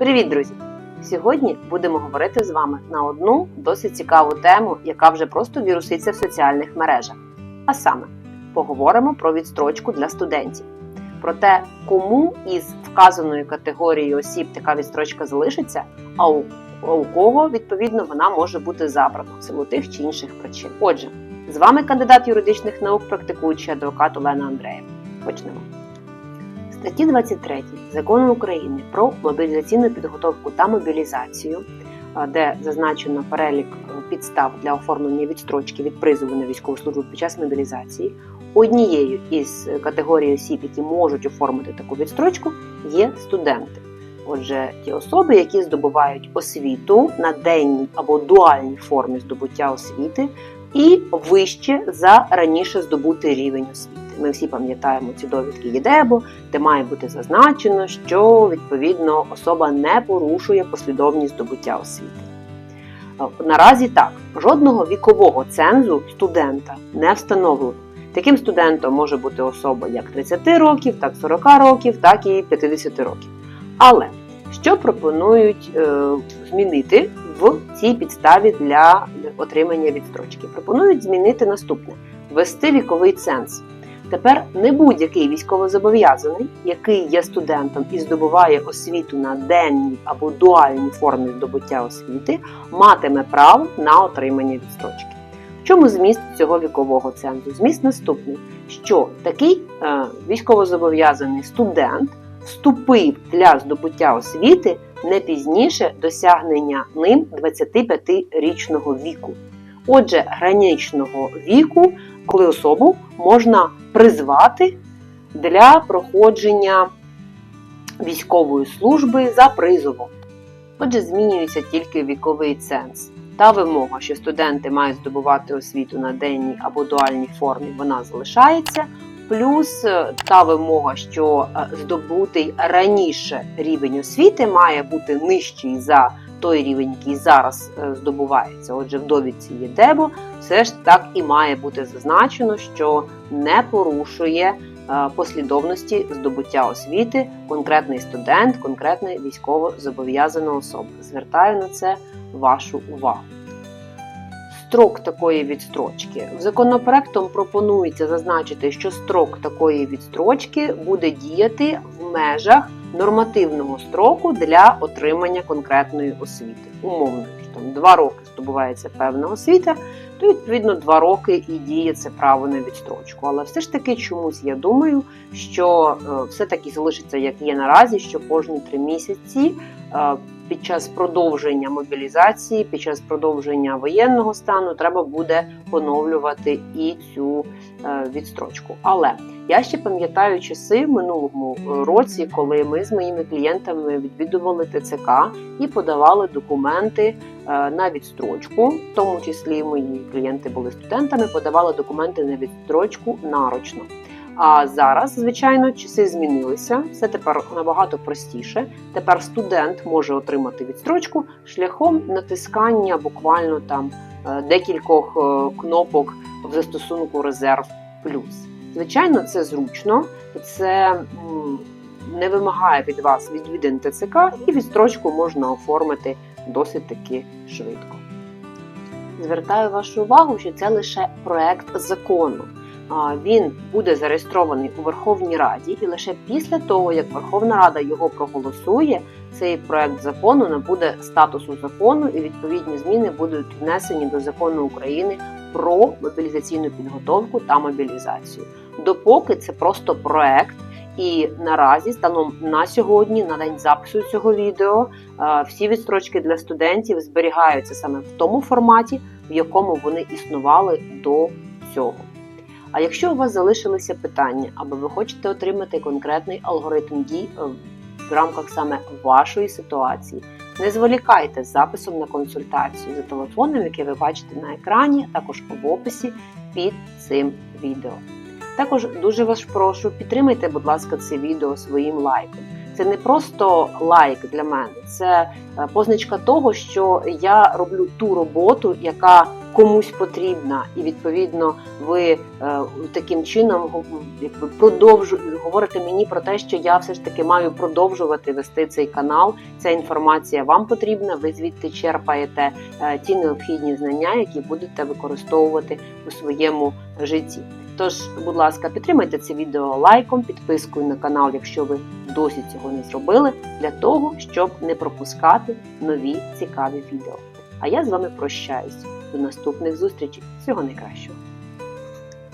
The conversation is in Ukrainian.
Привіт, друзі! Сьогодні будемо говорити з вами на одну досить цікаву тему, яка вже просто віруситься в соціальних мережах. А саме, поговоримо про відстрочку для студентів, про те, кому із вказаної категорії осіб така відстрочка залишиться, а у, а у кого відповідно вона може бути забрана в силу тих чи інших причин. Отже, з вами кандидат юридичних наук, практикуючий адвокат Олена Андреєва. Почнемо. Статті 23 закону України про мобілізаційну підготовку та мобілізацію, де зазначено перелік е, підстав для оформлення відстрочки від призову на військову службу під час мобілізації, однією із категорій осіб, які можуть оформити таку відстрочку, є студенти. Отже, ті особи, які здобувають освіту на денній або дуальній формі здобуття освіти, і вище за раніше здобутий рівень освіти. Ми всі пам'ятаємо ці довідки ЄДЕБО, де має бути зазначено, що відповідно особа не порушує послідовність здобуття освіти. Е, Наразі так, жодного вікового цензу студента не встановлено. Таким студентом може бути особа як 30 років, так 40 років, так і 50 років. Але що пропонують е, змінити в цій підставі для отримання відстрочки? Пропонують змінити наступне: ввести віковий ценз. Тепер не будь-який військовозобов'язаний, який є студентом і здобуває освіту на денній або дуальній формі здобуття освіти, матиме право на отримання відстрочки. В чому зміст цього вікового цензу? Зміст наступний, що такий е, військовозобов'язаний студент вступив для здобуття освіти не пізніше досягнення ним 25-річного віку. Отже, граничного віку, коли особу можна призвати для проходження військової служби за призовом. Отже, змінюється тільки віковий ценз. Та вимога, що студенти мають здобувати освіту на денній або дуальній формі, вона залишається. Плюс е, та вимога, що е, здобутий раніше рівень освіти має бути нижчий за той рівень, який зараз е, здобувається. Отже, в довідці ЄДЕБО все ж так і має бути зазначено, що не порушує е, послідовності здобуття освіти конкретний студент, конкретна військово зобов'язана особа. Звертаю на це вашу увагу. Строк такої відстрочки законопроектом пропонується зазначити, що строк такої відстрочки буде діяти в межах нормативного строку для отримання конкретної освіти. Умовно, що там два роки здобувається певна освіта, то відповідно два роки і діє це право на відстрочку. Але все ж таки чомусь я думаю, що е, все таки залишиться як є наразі, що кожні три місяці. е, Під час продовження мобілізації, під час продовження воєнного стану треба буде поновлювати і цю е, відстрочку. Але я ще пам'ятаю часи в минулому е, році, коли ми з моїми клієнтами відвідували ТЦК і подавали документи е, на відстрочку, в тому числі мої клієнти були студентами, подавали документи на відстрочку нарочно. А зараз, звичайно, часи змінилися. Все тепер набагато простіше. Тепер студент може отримати відстрочку шляхом натискання буквально там е, декількох кнопок в застосунку Резерв Плюс. Звичайно, це зручно, це не вимагає від вас відвідин ТЦК, і відстрочку можна оформити досить таки швидко. Звертаю вашу увагу, що це лише проект закону. Він буде зареєстрований у Верховній Раді, і лише після того, як Верховна Рада його проголосує, цей проект закону набуде статусу закону, і відповідні зміни будуть внесені до закону України про мобілізаційну підготовку та мобілізацію. Допоки це просто проект. І наразі, станом на сьогодні, на день запису цього відео, е, всі відстрочки для студентів зберігаються саме в тому форматі, в якому вони існували до цього. А якщо у вас залишилися питання, або ви хочете отримати конкретний алгоритм дій е, в рамках саме вашої ситуації, не зволікайте з записом на консультацію за телефоном, який ви бачите на екрані, також в описі під цим відео. Також дуже вас прошу, підтримайте, будь ласка, це відео своїм лайком. Це не просто лайк для мене, це е, позначка того, що я роблю ту роботу, яка комусь потрібна, і відповідно ви е, таким чином якби продовжу говорите мені про те, що я все ж таки маю продовжувати вести цей канал. Ця інформація вам потрібна. Ви звідти черпаєте е, ті необхідні знання, які будете використовувати у своєму житті. Тож, будь ласка, підтримайте це відео лайком, підпискою на канал, якщо ви досі цього не зробили, для того, щоб не пропускати нові цікаві відео. А я з вами прощаюсь. До наступних зустрічей. Всього найкращого!